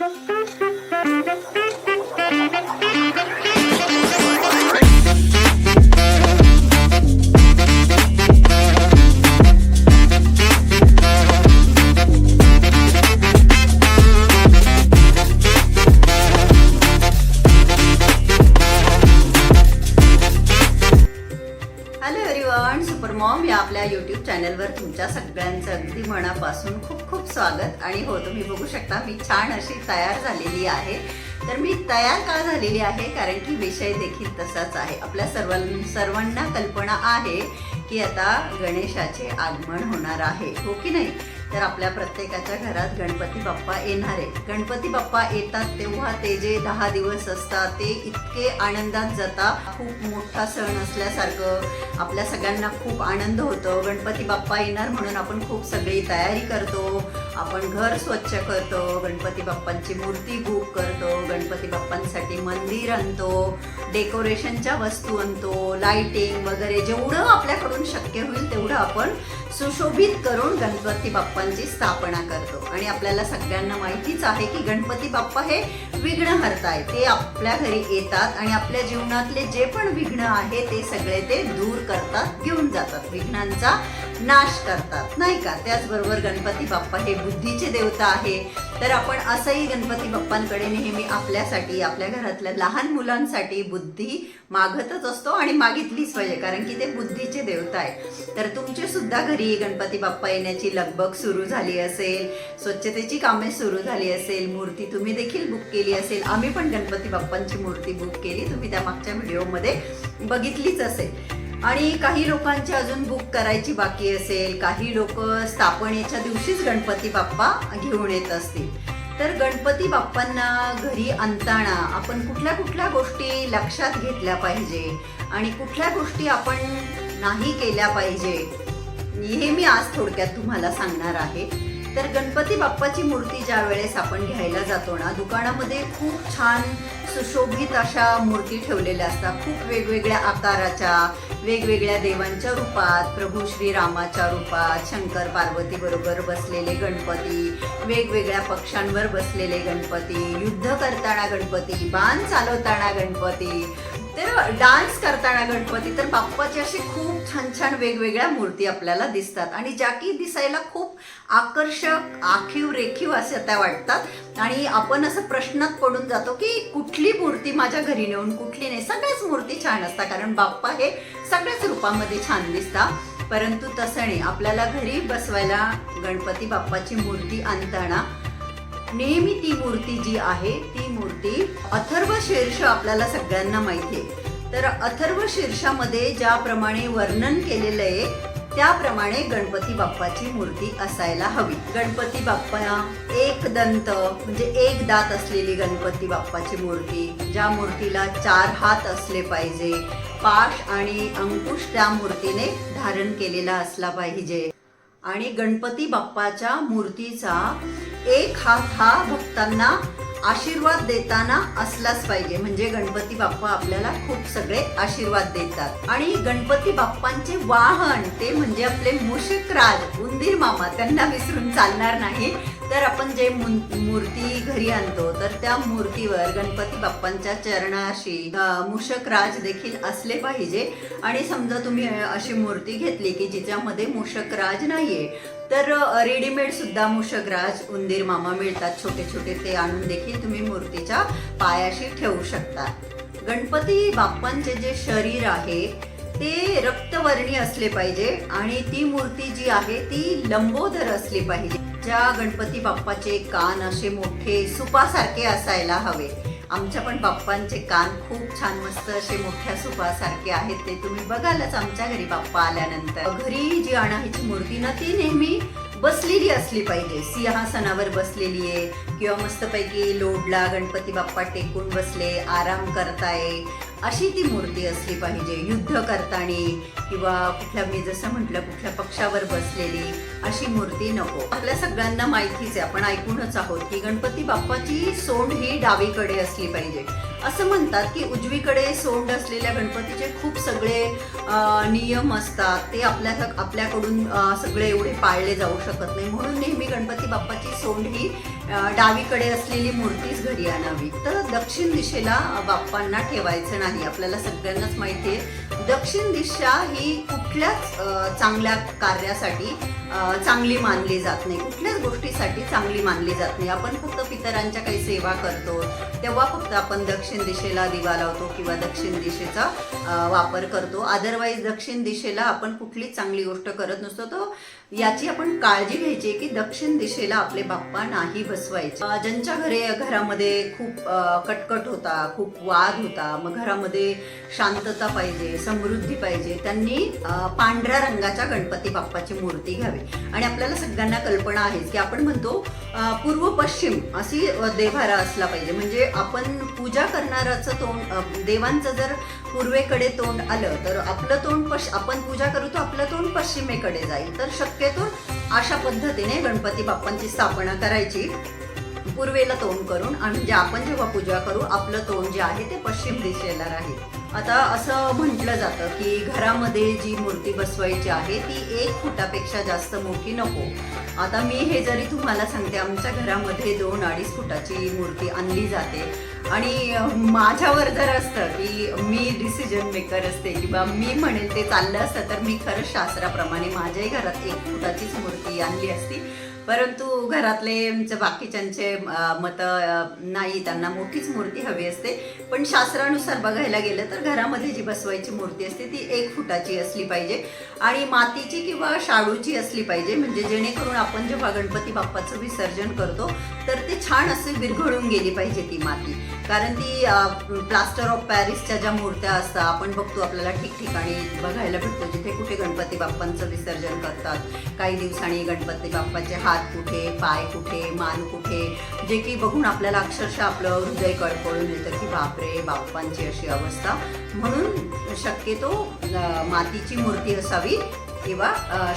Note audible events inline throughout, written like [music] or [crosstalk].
Thank [laughs] you. छान अशी तयार झालेली आहे. तर मी तयार का झालेली आहे? कारण की विषय देखील तसाच आहे. आपल्या सर्व सर्वांना कल्पना आहे की आता गणेशाचे आगमन होणार आहे. हो की नाही? तर आपल्या प्रत्येकाच्या घरात गणपती बाप्पा येणार आहे गणपती बाप्पा येतात तेव्हा ते जे दहा दिवस असतात ते इतके आनंदात जातात खूप मोठा सण असल्यासारखं आपल्या सगळ्यांना खूप आनंद होतो. गणपती बाप्पा येणार म्हणून आपण खूप सगळी तयारी करतो. आपण घर स्वच्छ करतो गणपती बाप्पांची मूर्ती बुक करतो गणपती बाप्पांसाठी मंदिर आणतो डेकोरेशनच्या वस्तू आणतो लाइटिंग वगैरे जेवढं आपल्याकडून शक्य होईल तेवढं आपण सुशोभित करून गणपती बाप्पांची स्थापना करतो. आणि आपल्याला सगळ्यांना माहितीच आहे की गणपती बाप्पा हे विघ्नहर्ता आहे ते आपल्या घरी येतात आणि आपल्या जीवनातले जे पण विघ्न आहे ते सगळे ते दूर करतात घेऊन जातात. विघ्नांचा नाश करतात. नाही का? त्याचबरोबर गणपती बाप्पा हे बुद्धीचे देवता आहे. तर आपण असंही गणपती बाप्पांकडे नेहमी आपल्यासाठी आपल्या घरातल्या लहान मुलांसाठी बुद्धी मागतच असतो आणि मागितलीच पाहिजे कारण की ते बुद्धीचे देवता आहे तर तुमचे सुद्धा घरी गणपती बाप्पा येण्याची लगबग सुरू झाली असेल स्वच्छतेची कामे सुरू झाली असेल मूर्ती तुम्ही देखील बुक केली असेल आम्ही पण गणपती बाप्पांची मूर्ती बुक केली तुम्ही त्या मागच्या व्हिडिओमध्ये बघितलीच असेल. आणि काही लोकांची अजून बुक करायची बाकी असेल काही लोक स्थापनेच्या दिवशीच गणपती बाप्पा घेऊन येत असतील. तर गणपती बाप्पांना घरी आणताना आपण कुठल्या कुठल्या गोष्टी लक्षात घेतल्या पाहिजे आणि कुठल्या गोष्टी आपण नाही केल्या पाहिजे हे मी आज थोडक्यात तुम्हाला सांगणार आहे. तर गणपती बाप्पाची मूर्ती ज्या वेळेस आपण घ्यायला जातो ना दुकानामध्ये खूप छान सुशोभित अशा मूर्ती ठेवलेल्या असतात. खूप वेगवेगळ्या आकाराच्या वेगवेगळ्या देवांच्या रूपात प्रभू श्रीरामाच्या रूपात शंकर पार्वती बरोबर बसलेले गणपती वेगवेगळ्या पक्षांवर बसलेले गणपती युद्ध करताना गणपती बाण चालवताना गणपती तर डान्स करताना गणपती तर बाप्पाची अशी खूप छान छान वेगवेगळ्या मूर्ती आपल्याला दिसतात. आणि ज्या की दिसायला खूप आकर्षक आखीव रेखीव असे त्या वाटतात. आणि आपण असं प्रश्नात पडून जातो की कुठली मूर्ती माझ्या घरी नेऊन कुठली नाही. सगळ्याच मूर्ती छान असतात कारण बाप्पा हे सगळ्याच रूपामध्ये छान दिसतात. परंतु तसं नाही. आपल्याला घरी बसवायला गणपती बाप्पाची मूर्ती आणताना नेहमी ती मूर्ती जी आहे ती मूर्ती अथर्व शीर्ष आपल्याला सगळ्यांना माहिती आहे. तर अथर्व शीर्षामध्ये ज्याप्रमाणे वर्णन केलेलं आहे त्याप्रमाणे गणपती बाप्पाची मूर्ती असायला हवी. गणपती बाप्पा एक दंत म्हणजे एक दात असलेली गणपती बाप्पाची मूर्ती ज्या मूर्तीला चार हात असले पाहिजे. पाश आणि अंकुश त्या मूर्तीने धारण केलेला असला पाहिजे. आणि गणपती बाप्पाच्या मूर्तीचा एक हात हा भक्तांना आशीर्वाद देताना असलाच पाहिजे. म्हणजे गणपती बाप्पा आपल्याला खूप सगळे आशीर्वाद देतात. आणि गणपती बाप्पांचे वाहन ते म्हणजे आपले मूषकराज उंदीर मामा त्यांना विसरून चालणार नाही. तर आपण जे मूर्ती घरी आणतो तर त्या मूर्तीवर गणपती बाप्पांच्या चरणाशी मूषक राज देखील असले पाहिजे. आणि समजा तुम्ही अशी मूर्ती घेतली की जिच्यामध्ये मूषकराज नाहीये तर रेडीमेड सुद्धा मूषकराज उंदीर मामा मिळतात छोटे छोटे ते आणून देखील तुम्ही मूर्तीच्या पायाशी ठेवू शकता. गणपती बाप्पांचे जे शरीर आहे ते रक्तवर्णी असले पाहिजे आणि ती मूर्ती जी आहे ती लंबोदर असली पाहिजे. ज्या गणपती बाप्पाचे कान असे मोठे सुपासारखे असायला हवे. आमच्या पण बाप्पांचे कान खूप छान मस्त असे मोठ्या सुपासारखे आहेत ते तुम्ही बघालच आमच्या घरी बाप्पा आल्यानंतर. घरी जी आणायची मूर्ती ना ती नेहमी बसलेली असली पाहिजे. सिंहासनावर बसलेली आहे. किंवा मस्तपैकी लोडला गणपती बाप्पा टेकून बसले आराम करताय. अशी ती मूर्ती असली पाहिजे. युद्ध करताना किंवा कुठल्या मी जसं म्हटलं कुठल्या पक्षावर बसलेली अशी मूर्ती नको. आपल्या सगळ्यांना माहितीच आहे. आपण ऐकूनच आहोत की गणपती बाप्पाची सोंड ही डावीकडे असली पाहिजे. असं म्हणतात की उजवीकडे सोंड असलेल्या गणपतीचे खूप सगळे नियम असतात. ते आपल्या आपल्याकडून सगळे एवढे पाळले जाऊ शकत नाही. म्हणून नेहमी गणपती बाप्पाची सोंड ही डावीकडे असलेली मूर्तीच घरी आणावी. तर दक्षिण दिशेला बाप्पांना ठेवायचं नाही. आपल्याला सगळ्यांनाच माहिती आहे. दक्षिण दिशा ही कुठल्याच चांगल्या कार्यासाठी चांगली मानली जात नाही. कुठल्याच गोष्टीसाठी चांगली मानली जात नाही. आपण फक्त पितरांच्या काही सेवा करतो तेव्हा फक्त आपण दक्षिण दिशेला दिवा लावतो किंवा दक्षिण दिशेचा वापर करतो. अदरवाईज दक्षिण दिशेला आपण कुठलीच चांगली गोष्ट करत नसतो. तो याची आपण काळजी घ्यायची की दक्षिण दिशेला आपले बाप्पा नाही बसवायचे. ज्यांच्या घरे घरामध्ये खूप कटकट होता खूप वाद होता मग घरामध्ये शांतता पाहिजे समृद्धी पाहिजे त्यांनी पांढऱ्या रंगाच्या गणपती बाप्पाची मूर्ती घ्यावी. आणि आपल्याला सगळ्यांना कल्पना आहेच की आपण म्हणतो पूर्व पश्चिम अशी देवारा असला पाहिजे. म्हणजे आपण पूजा करणाराचं तोंड देवांचं जर पूर्वेकडे तोंड आलं तर आपलं तोंड पश आपण पूजा करू तर आपलं तोंड पश्चिमेकडे जाईल. तर शक्यतो अशा पद्धतीने गणपती बाप्पांची स्थापना करायची. पूर्वेला तोंड करून आणि म्हणजे आपण जेव्हा पूजा करू आपलं तोंड जे आहे ते पश्चिम दिशेला राहील. आता असं म्हटलं जातं की घरामध्ये जी मूर्ती बसवायची आहे ती एक फुटापेक्षा जास्त मोठी नको. आता मी हे जरी तुम्हाला सांगते आमच्या घरामध्ये दोन अडीच फुटाची मूर्ती आणली जाते. आणि माझ्यावर जर असतं की मी डिसिजन मेकर असते किंवा मी म्हणेल ते चाललं असतं तर मी खरंच शास्त्राप्रमाणे माझ्याही घरात एक फुटाचीच मूर्ती आणली असती. परंतु घरातले बाकीच्यांचे मतं नाही त्यांना मोठीच मूर्ती हवी असते. पण शास्त्रानुसार बघायला गेलं तर घरामध्ये जी बसवायची मूर्ती असते ती एक फुटाची असली पाहिजे आणि मातीची किंवा शाडूची असली पाहिजे. म्हणजे जेणेकरून आपण जेव्हा गणपती बाप्पाचं विसर्जन करतो तर ते छान असे विरघळून गेली पाहिजे ती माती. कारण ती प्लास्टर ऑफ पॅरिसच्या ज्या मूर्त्या असतात आपण बघतो आपल्याला ठिकठिकाणी बघायला भेटतो जिथे कुठे गणपती बाप्पांचं विसर्जन करतात. काही दिवसांनी गणपती बाप्पाचे हात हात कुठे पाय कुठे मान कुठे जे की बघून आपल्याला अक्षरशः आपलं हृदय कळकळून येतं की बापरे बाप्पांची अशी अवस्था. म्हणून शक्यतो मातीची मूर्ती असावी किंवा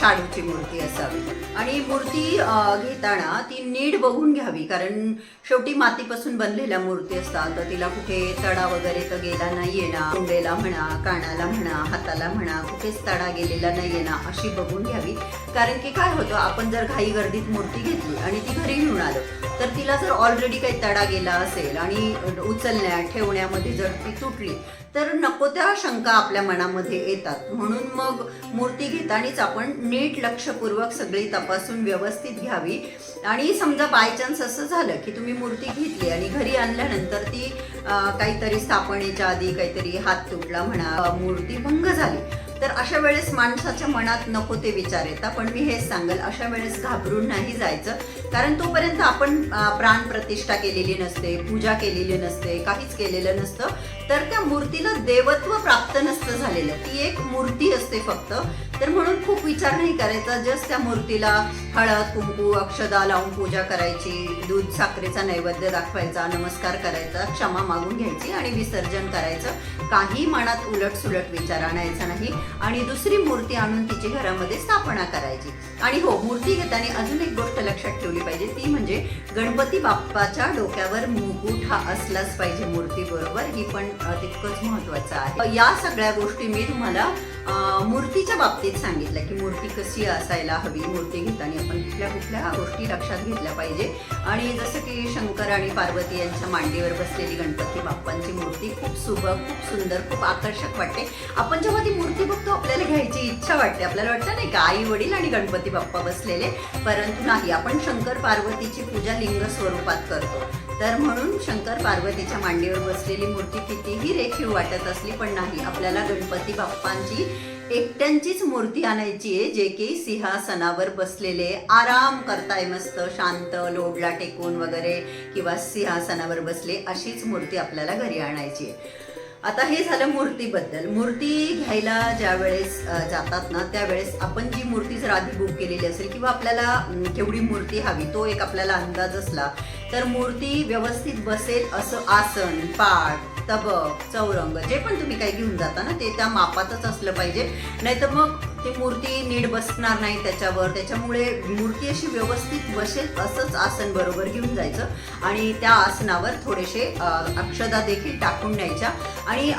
शाडूची मूर्ती असावी. आणि मूर्ती घेताना ती नीट बघून घ्यावी कारण शेवटी मातीपासून बनलेल्या मूर्ती असतात. तर तिला कुठे तडा वगैरे तर गेला नाही येणार कुंडेला म्हणा कानाला म्हणा हाताला म्हणा कुठेच तडा गेलेला नाही येणार अशी बघून घ्यावी. कारण की काय होतं आपण जर घाई गर्दीत मूर्ती घेतली आणि ती घरी घेऊन आलो तर तिला जर ऑलरेडी काही तडा गेला असेल आणि उचलण्या ठेवण्यामध्ये जर ती तुटली तर नको त्या शंका आपल्या मनामध्ये येतात. म्हणून मग मूर्ती घेतानीच आपण नीट लक्षपूर्वक सगळी तपासून व्यवस्थित घ्यावी. आणि समजा बाय चान्स असं झालं की तुम्ही मूर्ती घेतली आणि घरी आणल्यानंतर ती काहीतरी स्थापनेच्या आधी काहीतरी हात तुटला म्हणा मूर्ती भंग झाली. तर अशा वेळेस माणसाच्या मनात नको ते विचार येतात. पण मी हेच सांगेल अशा वेळेस घाबरून नाही जायचं. कारण तोपर्यंत आपण प्राण प्रतिष्ठा केलेली नसते पूजा केलेली नसते काहीच केलेलं नसतं. तर त्या मूर्तीला देवत्व प्राप्त नसतं झालेलं. ती एक मूर्ती असते फक्त. तर म्हणून खूप विचार नाही करायचा जस्ट त्या मूर्तीला हळद कुंकू अक्षदा लावून पूजा करायची दूध साखरेचा नैवेद्य दाखवायचा नमस्कार करायचा क्षमा मागून घ्यायची आणि विसर्जन करायचं. काही मनात उलट सुलट विचार आणायचा नाही आणि दुसरी मूर्ती आणून तिची घरामध्ये स्थापना करायची. आणि हो मूर्ती घेताना अजून एक गोष्ट लक्षात ठेवली पाहिजे ती म्हणजे गणपती बाप्पाच्या डोक्यावर मुकुट हा असलाच पाहिजे मूर्ती बरोबर ही पण तितकंच महत्वाचं आहे. या सगळ्या गोष्टी मी तुम्हाला मूर्तीच्या बाबतीत सांगितलं की मूर्ती कशी असायला हवी मूर्ती घेताना आपण कुठल्या कुठल्या गोष्टी लक्षात घेतल्या पाहिजे. आणि जसं की शंकर आणि पार्वती यांच्या मांडीवर बसलेली गणपती बाप्पांची मूर्ती खूप सुबक खूप सुंदर खूप आकर्षक वाटते. आपण जेव्हा ती मूर्ती बघतो आपल्याला घ्यायची इच्छा वाटते. आपल्याला वाटतं नाही का आई वडील आणि गणपती बाप्पा बसलेले? परंतु नाही आपण शंकर पार्वतीची पूजा लिंग स्वरूपात करतो. तर म्हणून शंकर पार्वतीच्या मांडीवर बसलेली मूर्ती कितीही रेखीव वाटत असली पण नाही आपल्याला गणपती बाप्पांची एकट्यांचीच मूर्ती आणायची आहे जे की सिंहासनावर बसलेले आराम करताय मस्त शांत लोडला टेकून वगैरे किंवा सिंहासनावर बसले अशीच मूर्ती आपल्याला घरी आणायची आहे. आता हे झालं मूर्तीबद्दल. मूर्ती घ्यायला ज्या वेळेस जातात ना त्यावेळेस आपण जी मूर्ती जर आधी बुक केलेली असेल किंवा आपल्याला केवढी मूर्ती हवी तो एक आपल्याला अंदाज असला तर मूर्ती व्यवस्थित बसेल असं आसन पाठ तबक चौरंग. जे पण तुम्ही काही घेऊन जाता ना ते त्या मापातच असलं पाहिजे. नाहीतर मग ती मूर्ती नीट बसणार नाही त्याच्यावर. त्याच्यामुळे मूर्ती अशी व्यवस्थित बसेल असंच आसन बरोबर घेऊन जायचं. आणि त्या आसनावर थोडेसे अक्षदा देखील टाकून न्यायच्या. आणि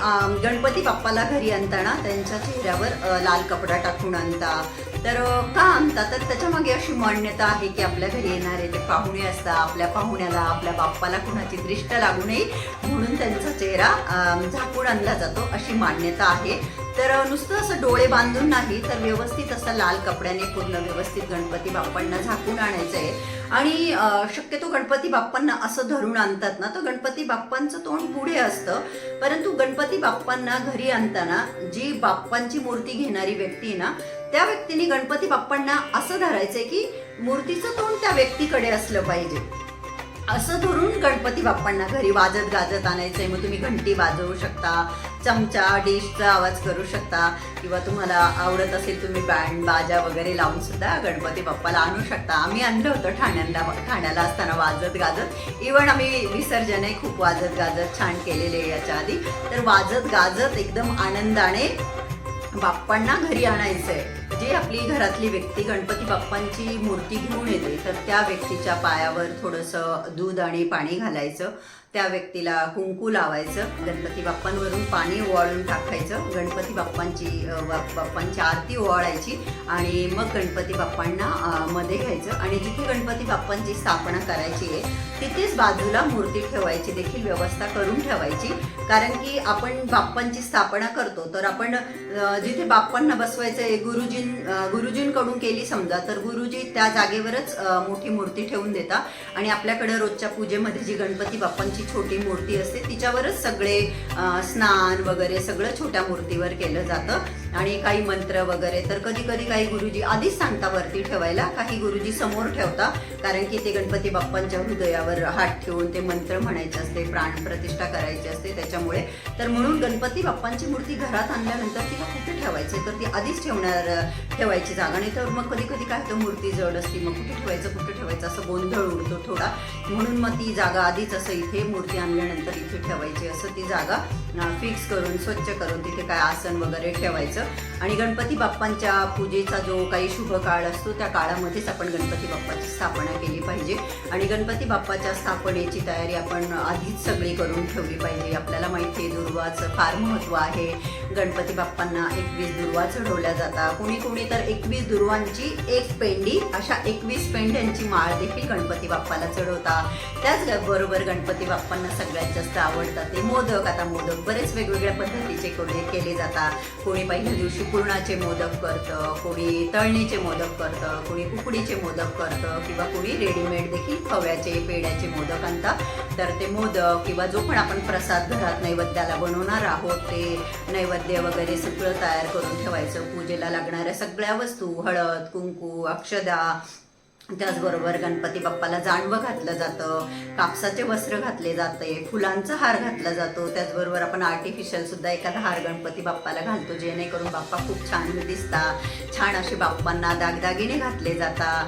गणपती बाप्पाला घरी आणताना त्यांच्या चेहऱ्यावर लाल कपडा टाकून आणता. तर का आणता तर त्याच्यामागे अशी मान्यता आहे की आपल्या घरी येणारे ते पाहुणे असतात आपल्या पाहुण्याला आपल्या बाप्पाला कुणाची दृष्ट लागू नये म्हणून त्यांचा चेहरा झाकून आणला जातो अशी मान्यता आहे. तर नुसतं असं डोळे बांधून नाही तर व्यवस्थित असं लाल कपड्याने पूर्ण व्यवस्थित गणपती बाप्पांना झाकून आणायचं आहे आणि शक्यतो गणपती बाप्पांना असं धरून आणतात ना तर गणपती बाप्पांचं तोंड पुढे असतं. परंतु गणपती बाप्पांना घरी आणताना जी बाप्पांची मूर्ती घेणारी व्यक्ती ना त्या व्यक्तीने गणपती बाप्पांना असं धरायचंय की मूर्तीचं तोंड त्या व्यक्तीकडे असलं पाहिजे. असं धरून गणपती बाप्पांना घरी वाजत गाजत आणायचंय. मग तुम्ही घंटी वाजवू शकता चमचा डिशचा आवाज करू शकता किंवा तुम्हाला आवडत असेल तुम्ही बँड बाजा वगैरे लावून सुद्धा गणपती बाप्पाला आणू शकता. आम्ही आणलं होतं ठाण्याला ठाण्याला असताना वाजत गाजत. इवन आम्ही विसर्जनही खूप वाजत गाजत छान केलेले याच्या आधी. तर वाजत गाजत एकदम आनंदाने बाप्पांना घरी आणायचंय. आपली घरातली व्यक्ती गणपती बाप्पांची मूर्ती घेऊन येते तर त्या व्यक्तीच्या पायावर थोडंसं दूध आणि पाणी घालायचं. त्या व्यक्तीला कुंकू लावायचं गणपती बाप्पांवरून पाणी ओवाळून टाकायचं गणपती बाप्पांची बाप्पांची आरती ओवाळायची आणि मग गणपती बाप्पांना मध्ये घ्यायचं आणि जिथे गणपती बाप्पांची स्थापना करायची आहे तिथेच बाजूला मूर्ती ठेवायची देखील व्यवस्था करून ठेवायची. कारण की आपण बाप्पांची स्थापना करतो तर आपण जिथे बाप्पांना बसवायचं आहे गुरुजीं गुरुजींकडून केली समजा तर गुरुजी त्या जागेवरच मोठी मूर्ती ठेवून देता आणि आपल्याकडे रोजच्या पूजेमध्ये जी गणपती बाप्पांची छोटी मूर्ती असते तिच्यावरच सगळे स्नान वगैरे सगळं छोट्या मूर्तीवर केलं जातं. आणि काही मंत्र वगैरे. तर कधी कधी काही गुरुजी आधीच सांगता वरती ठेवायला. काही गुरुजी समोर ठेवता. कारण की ते गणपती बाप्पांच्या हृदयावर हात ठेवून ते मंत्र म्हणायचे असते प्राणप्रतिष्ठा करायची असते त्याच्यामुळे. तर म्हणून गणपती बाप्पांची मूर्ती घरात आणल्यानंतर तिला कुठे ठेवायची? तर ती आधीच ठेवणार ठेवायची जागा. नाही तर मग कधी कधी काय होतं मूर्ती जड असते मग कुठे ठेवायचं कुठे ठेवायचं? असं गोंधळ उडतो थोडा. म्हणून मग ती जागा आधीच असं इथे मूर्ती आणल्यानंतर इथे ठेवायची. असं ती जागा फिक्स करून स्वच्छ करून तिथे काय आसन वगैरे ठेवायचं. आणि गणपती बाप्पांच्या पूजेचा जो काही शुभ काळ असतो त्या काळामध्येच आपण गणपती बाप्पाची स्थापना केली पाहिजे. आणि गणपती बाप्पाच्या स्थापनेची तयारी आपण आधीच सगळी करून ठेवली पाहिजे. आपल्याला माहिती आहे दुर्वाचं फार महत्त्व आहे. गणपती बाप्पांना एकवीस दुर्वा चढवल्या जातात. कोणी कोणी तर एकवीस दुर्वांची एक पेंडी अशा एकवीस पेंड्यांची माळ देखील गणपती बाप्पाला चढवतात. त्याचबरोबर गणपती बाप्पांना सगळ्यात जास्त आवडतात ते मोदक. आता मोदक बरेच वेगवेगळ्या पद्धतीचे कोणी केले जातात. कोणी पहिल्या दिवशी पुरणाचे मोदक करतं कोणी तळणीचे मोदक करतं कोणी उकडीचे मोदक करतं किंवा कोणी रेडीमेड देखील खव्याचे पेड्याचे मोदक आणतात. तर ते मोदक किंवा जो पण आपण प्रसाद घरात नैवेद्याला बनवणार आहोत ते नैवेद्य वगैरे सगळं तयार करून ठेवायचं. पूजेला लागणाऱ्या सगळ्या वस्तू हळद कुंकू अक्षदा त्याचबरोबर गणपती बाप्पाला जाणवं घातलं जातं कापसाचे वस्त्र घातले जाते फुलांचा हार घातला जातो. त्याचबरोबर आपण आर्टिफिशियल सुद्धा एखादा हार गणपती बाप्पाला घालतो जेणेकरून बाप्पा खूप छान दिसतात छान असे बाप्पांना दागदागिने घातले जातात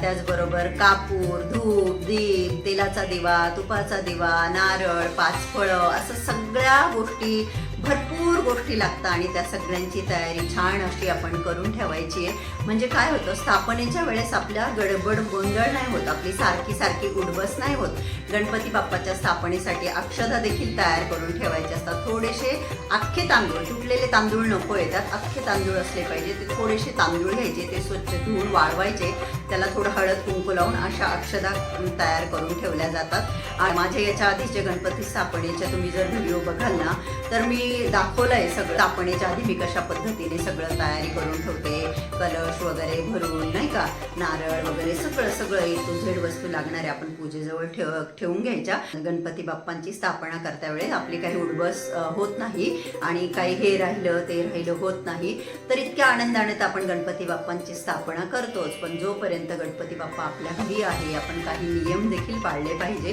त्याचबरोबर कापूर धूप दीप तेलाचा दिवा तुपाचा दिवा नारळ पाचफळं असं सगळ्या गोष्टी भरपूर गोष्टी लागतात आणि त्या सगळ्यांची तयारी छान अशी आपण करून ठेवायची आहे. म्हणजे काय होतं स्थापनेच्या वेळेस आपल्या गडबड गोंधळ नाही होत आपली सारखी सारखी उडबस नाही होत. गणपती बाप्पाच्या स्थापनेसाठी अक्षदा देखील तयार करून ठेवायचे असतात. थोडेसे अख्खे तांदूळ तुटलेले तांदूळ नको येतात अख्खे तांदूळ असले पाहिजे. ते थोडेसे तांदूळ घ्यायचे ते स्वच्छ धुवून वाळवायचे. त्याला थोडं हळद कुंकू लावून अशा अक्षदा तयार करून ठेवल्या जातात. आणि माझ्या याच्या आधीचे गणपती स्थापनेच्या तुम्ही जर व्हिडिओ बघाल ना तर मी आहे. सगळं तापण्याच्या आधी मी कशा पद्धतीने सगळं तयारी करून ठेवते कलश वगैरे भरून नाही का? नारळ वगैरे सगळं सगळं ए टू झेड वस्तू लागणारे आपण पूजेजवळ ठेव ठेवून घ्यायच्या. गणपती बाप्पांची स्थापना करता वेळेस आपली काही उडबस होत नाही आणि काही हे राहिलं ते राहिलं होत नाही. तर इतक्या आनंदाने तर आपण गणपती बाप्पांची स्थापना करतोच. पण जोपर्यंत गणपती बाप्पा आपल्या घरी आहे आपण काही नियम देखील पाळले पाहिजे.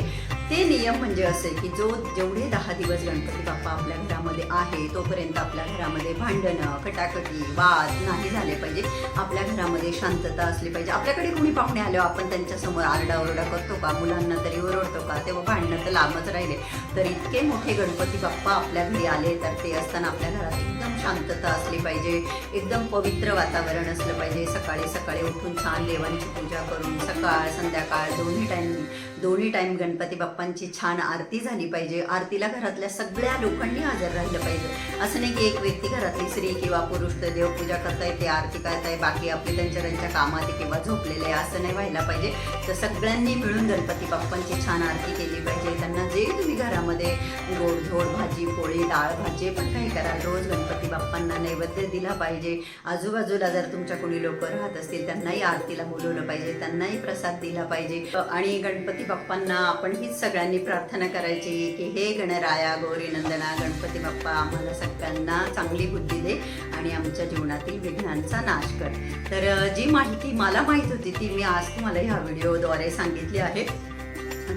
ते नियम म्हणजे असे की जो जेवढे दहा दिवस गणपती बाप्पा आपल्या घरामध्ये आहे तो जोपर्यंत आपल्या घरामध्ये भांडणं खटाखटी वाद नाही झाले पाहिजे आपल्या घरामध्ये शांतता असली पाहिजे. आपल्याकडे कोणी पाहुणे आल्यावर हो, आपण त्यांच्यासमोर आरडाओरडा करतो का? मुलांना तरी ओरडतो का? तेव्हा भांडणं तर लांबच राहिले. तर इतके मोठे गणपती बाप्पा आपल्या घरी आले तर ते असताना आपल्या घरात एकदम शांतता असली पाहिजे. एकदम पवित्र वातावरण असलं पाहिजे. सकाळी सकाळी उठून छान देवांची पूजा करून सकाळ संध्याकाळ दोन्ही टाईम दोन्ही टाईम गणपती बाप्पांची छान आरती झाली पाहिजे. आरतीला घरातल्या सगळ्या लोकांनी हजर राहिलं पाहिजे. असं नाही की एक व्यक्ती घरातली स्त्री किंवा पुरुष तर देवपूजा करताय ते आरती करताय बाकी आपले त्यांच्या त्यांच्या कामात किंवा झोपलेले आहे असं नाही व्हायला पाहिजे. तर सगळ्यांनी मिळून गणपती बाप्पांची छान आरती केली पाहिजे. त्यांना जे तुम्ही घरामध्ये गोडधोड भाजी पोळी डाळ भाजी पण काही करा रोज गणपती बाप्पांना नैवेद्य दिला पाहिजे. आजूबाजूला जर तुमच्या कोणी लोक राहत असतील त्यांनाही आरतीला बोलवलं पाहिजे त्यांनाही प्रसाद दिला पाहिजे. आणि गणपती बाप्पांना आपण हीच सगळ्यांनी प्रार्थना करायची की हे गणराया गौरी नंदना गणपती बाप्पा आम्हाला सगळ्यांना चांगली बुद्धी दे आणि आमच्या जीवनातील विघ्नांचा नाश कर. तर जी माहिती मला माहीत होती ती मी आज तुम्हाला ह्या व्हिडिओद्वारे सांगितली आहे.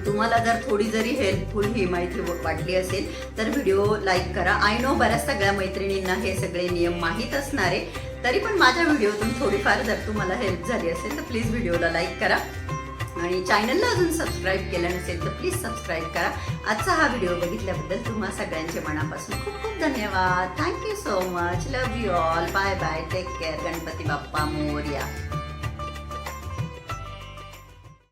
तुम्हाला जर थोडी जरी हेल्पफुल ही माहिती वाटली असेल तर व्हिडिओ लाईक करा. आय नो बऱ्याच सगळ्या मैत्रिणींना हे सगळे नियम माहीत असणार. तरी पण माझ्या व्हिडिओतून थोडीफार जर तुम्हाला हेल्प झाली असेल तर प्लीज व्हिडिओला लाईक करा. आणि चॅनलला अजून सबस्क्राईब केलं नसेल तर प्लीज सबस्क्राईब करा. आजचा हा व्हिडिओ बघितल्याबद्दल तुम्हा सगळ्यांचे मनापासून खूप खूप धन्यवाद. Thank you so much love you all bye bye take care Ganpati Bappa Morya.